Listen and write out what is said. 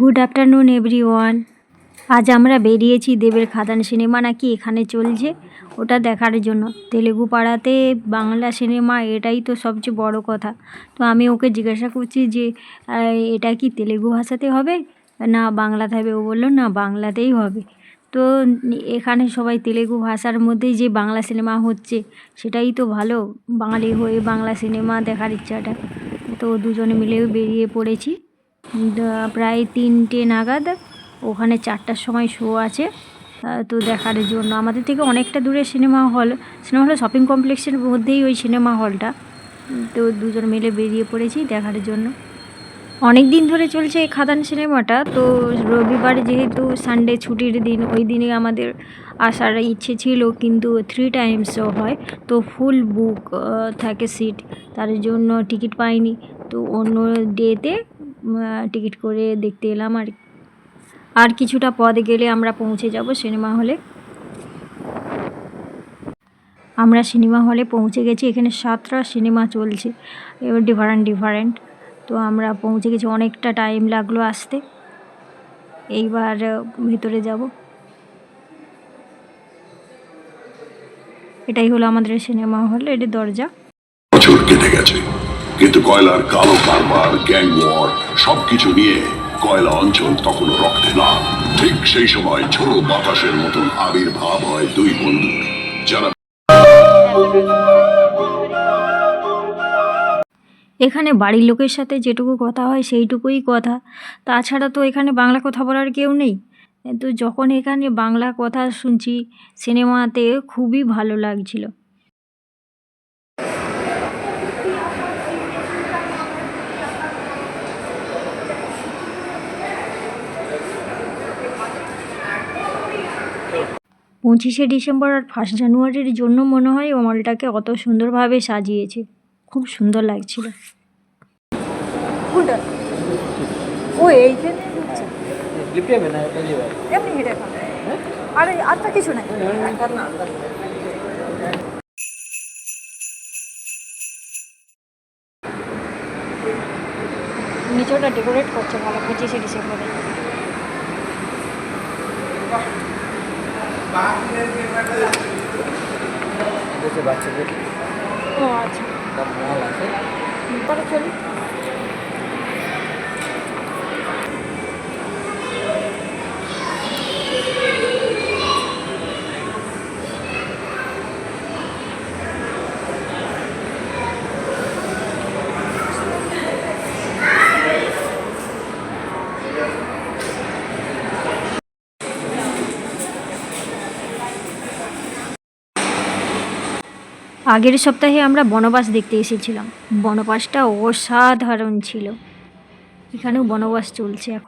Good afternoon everyone আজ আমরা বেরিয়েছি দেবের খাদান সিনেমা নাকি এখানে চলছে? ওটা দেখার জন্য। তেলেগু পাড়াতে বাংলা সিনেমা এটাই তো সবচেয়ে বড় কথা। তো আমি ওকে জিজ্ঞাসা করছি যে এটা কি তেলেগু ভাষাতে হবে? না, বাংলাতে হবে। ও বলল, না, বাংলাতেই হবে। তো এখানে সবাই তেলেগু ভাষার মধ্যেই যে বাংলা সিনেমা হচ্ছে, সেটাই তো ভালো। বাঙালি হয়ে বাংলা সিনেমা দেখার ইচ্ছাটা। তো দুজনে মিলে বেরিয়ে পড়েছি। প্রায় তিনটে নাগাদ। ওখানে চারটার সময় শো আছে। তো দেখার জন্য। আমাদের থেকে অনেকটা দূরে cinema hall cinema hall shopping কমপ্লেক্সের মধ্যেই ওই সিনেমা হলটা তো দুজন মিলে বেরিয়ে পড়েছি দেখার জন্য। অনেক দিন ধরে চলছে এই খাদান সিনেমাটা তো রবিবার যেহেতু সানডে ছুটির দিন, ওই দিনে আমাদের আসার ইচ্ছে ছিল, কিন্তু থ্রি টাইমস শো হয়। তো ফুল বুক থাকে সিট তার জন্য টিকিট পাইনি। তো অন্য ডেতে টিকিট করে দেখতে এলাম আর আর কিছুটা পথ গেলে আমরা পৌঁছে যাব সিনেমা হলে। আমরা সিনেমা হলে পৌঁছে গেছি, এখানে সাতটা সিনেমা চলছে, এবার ডিফারেন্ট ডিফারেন্ট তো আমরা পৌঁছে গেছি, অনেকটা টাইম লাগল আসতে। এইবার ভিতরে যাব। এটাই হলো আমাদের সিনেমা হল এটি দরজা কেটে গেছে। কিন্তু কয়লার কালো কারবার গ্যাং ওয়ার সবকিছু নিয়ে কয়লা অঞ্চল তখনও রক্তে না। ঠিক সেই সময় ঝোড়ো বাতাসের মতন আবির্ভাব হয় দুই বন্ধুর। যারা এখানে বাড়ির লোকের সাথে যেটুকু কথা হয় সেইটুকুই কথা। তাছাড়া তো এখানে বাংলা কথা বলার কেউ নেই। তো যখন এখানে বাংলা কথা শুনছি, সিনেমাতে খুবই ভালো লাগছিল। পঁচিশে ডিসেম্বর আর ফার্স্ট জানুয়ারির জন্য মনে হয় ও মলটাকে অত সুন্দরভাবে সাজিয়েছে। খুব সুন্দর লাগছিল। ও খাবে আরে আর তো কিছু নাই। নিচেটা ডেকোরেট করছে ভালো পঁচিশে ডিসেম্বরে। বাচ্চাদের ও আচ্ছা। তার মল আছে। আগের সপ্তাহে আমরা বনবাস দেখতে এসেছিলাম। বনবাসটা অসাধারণ ছিল। এখানেও বনবাস চলছে এখন।